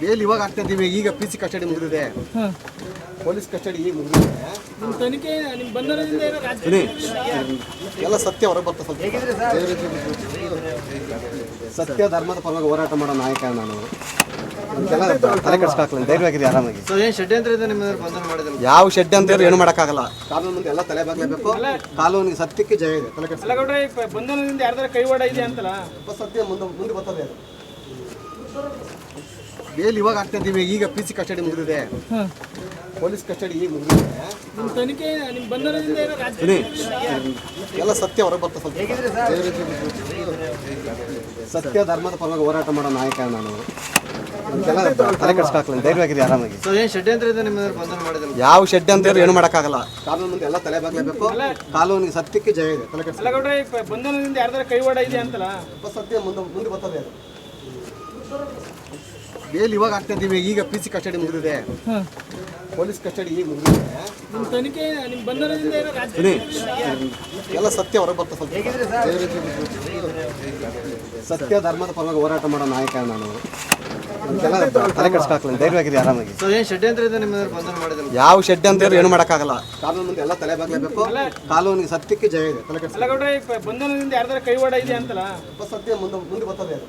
Bale ಇವಾಗ ಆಗ್ತಾ ಇದೀವಿ ಈಗ ಪಿ ಸಿ ಕಸ್ಟಡಿ ಮುಗಿದಿದೆ. ಪೊಲೀಸ್ ಕಸ್ಟಡಿ ಈಗ ಮುಗಿದಿದೆ. ನಿಮ್ಮ ತನಿಖೆ ನಿಮ್ಮ ಬಂಧನದಿಂದ ಏನೋ ದಿನೇಶ್ ಎಲ್ಲ ಸತ್ಯ ಹೊರಗೆ ಬರ್ತಾ ಸ್ವಲ್ಪ ಸತ್ಯ ಧರ್ಮದ ಪರವಾಗಿ ಹೋರಾಟ ಮಾಡೋ ನಾಯಕ ನಾನು. ಇದಕ್ಕೆಲ್ಲ ತಲೆ ಕೆಡ್ಸ್ಕಾಕ್ಲ ಧೈರ್ಯವಾಗಿರಿ ಆರಾಮಾಗಿ. ಸೊ ಏನು ಷಡ್ಯಂತ್ರದಿಂದ ನಿಮ್ಮ ಮೇಲೆ ಬಂಧನ ಮಾಡಿದ್ರು? ಯಾವ ಶೆಡ್ ಅಂತ ಏನು ಮಾಡೋಕ್ಕಾಗಲ್ಲ. ಕಾನೂನು ಮುಂದೆ ಎಲ್ಲ ತಲೆ ಬಾಗ್ಲೇಬೇಕು ಕಾನೂನಿಗೆ ಸತ್ಯಕ್ಕೆ ಜಯ ಇದೆ. ತಲೆ ಕೆಡ್ಸ್ಕೊ- ಅಲ್ಲ ಗೌಡ್ರೆ ಈ ಪ- ಬಂಧನದಿಂದ ಯಾರ್ದಾರ ಕೈವಾಡ ಇದೆ ಅಂತಲ್ಲ? ಸತ್ಯ ಮುಂದೆ ಮುಂದೆ ಬರ್ತದೆ ಅದು. ಬೇಲ್ ಇವಾಗ ಆಗ್ತಾ ಈಗ ಪಿ ಸಿ ಕಸ್ಟಡಿ ಮುಗಿದಿದೆ. ಪೊಲೀಸ್ ಕಸ್ಟಡಿ ಈಗ ಮುಗಿದಿದೆ. ನಿಮ್ಮ ತನಿಖೆ ನಿಮ್ಮ ಬಂಧನದಿಂದ ಏನೋ ರಾಜ್ಯ ಎಲ್ಲ ಸತ್ಯ ಹೊರಗೆ ಬರ್ತಾ ಸ್ವಲ್ಪ. ಸತ್ಯ ಧರ್ಮದ ಪರವಾಗಿ ಹೋರಾಟ ಮಾಡೋ ನಾಯಕ ನಾನು. ತಲೆ ಕೆಡ್ಸ್ಕಾಕ್ಲ ಧೈರ್ಯವಾಗಿರಿ ಆರಾಮಾಗಿ. ಸೊ ಏನು ಷಡ್ಯಂತ್ರದಿಂದ ನಿಮ್ಮ ಬಂಧನ ಮಾಡಿದ್ರು? ಯಾವ ಶೆಡ್ ಅಂತ ಏನು ಮಾಡೋಕ್ಕಾಗಲ್ಲ. ಕಾನೂನು ಮುಂದೆ ಎಲ್ಲ ತಲೆ ಬಾಗ್ಲೇಬೇಕು ಕಾನೂನಿಗೆ ಸತ್ಯಕ್ಕೆ ಜಯ ಇದೆ. ತಲೆ ಕೆಡ್ಸ್ಕೊ- ಅಲ್ಲ ಗೌಡ್ರೆ ಈ ಪ- ಬಂಧನದಿಂದ ಯಾರ್ದಾರ ಕೈವಾಡ ಇದೆ ಅಂತಲ್ಲ? ಸ್ವಲ್ಪ ಸತ್ಯ ಮುಂದೆ ಮುಂದೆ ಬರ್ತದೆ ಅದು. ಬೇಲ್ ಇವಾಗ ಆಗ್ತಾ ಇದ್ದೀವಿ. ಈಗ ಪಿ ಸಿ ಕಸ್ಟಡಿ ಮುಗಿದಿದೆ. ಪೊಲೀಸ್ ಕಸ್ಟಡಿ ಈಗ ಮುಗಿದಿದೆ. ನಿಮ್ಮ ತನಿಖೆ ನಿಮ್ಮ ಬಂಧನದಿಂದ ಏನೋ ರಾಜ್ಯ ಎಲ್ಲ ಸತ್ಯ ಹೊರಗೆ ಬರ್ತಾ ಸ್ವಲ್ಪ. ಸತ್ಯ ಧರ್ಮದ ಪರವಾಗಿ ಹೋರಾಟ ಮಾಡೋ ನಾಯಕ ನಾನು. ತಲೆ ತಲೆ ಧೈರ್ಯ ಧೈರ್ಯವಾಗಿರಿ ಆರಾಮಾಗಿ. ಷಡ್ಯಂತ್ರದಿಂದ ನಿಮ್ಮ ಮೇಲೆ ಬಂಧನ ಮಾಡಿದ್ರು? ಯಾವ ಶೆಡ್ ಅಂತ ಹೇಳಿ ಏನು ಮಾಡೋಕ್ಕಾಗಲ್ಲ. ಕಾನೂನು ಮುಂದೆ ಎಲ್ಲ ತಲೆ ಬಾಗ್ಲೇಬೇಕು. ಕಾನೂನಿಗೆ ಸತ್ಯಕ್ಕೆ ಜಯ ಇದೆ. ತಲೆ ಕೆಡ್ಸ್ಕೊ- ಅಲ್ಲ ಗೌಡ್ರೆ ಬಂಧನದಿಂದ ಯಾರ್ದಾರ ಕೈವಾಡ ಇದೆ ಅಂತಲ್ಲ? ಸತ್ಯ ಮುಂದೆ ಮುಂದೆ ಬರ್ತದೆ ಅದು.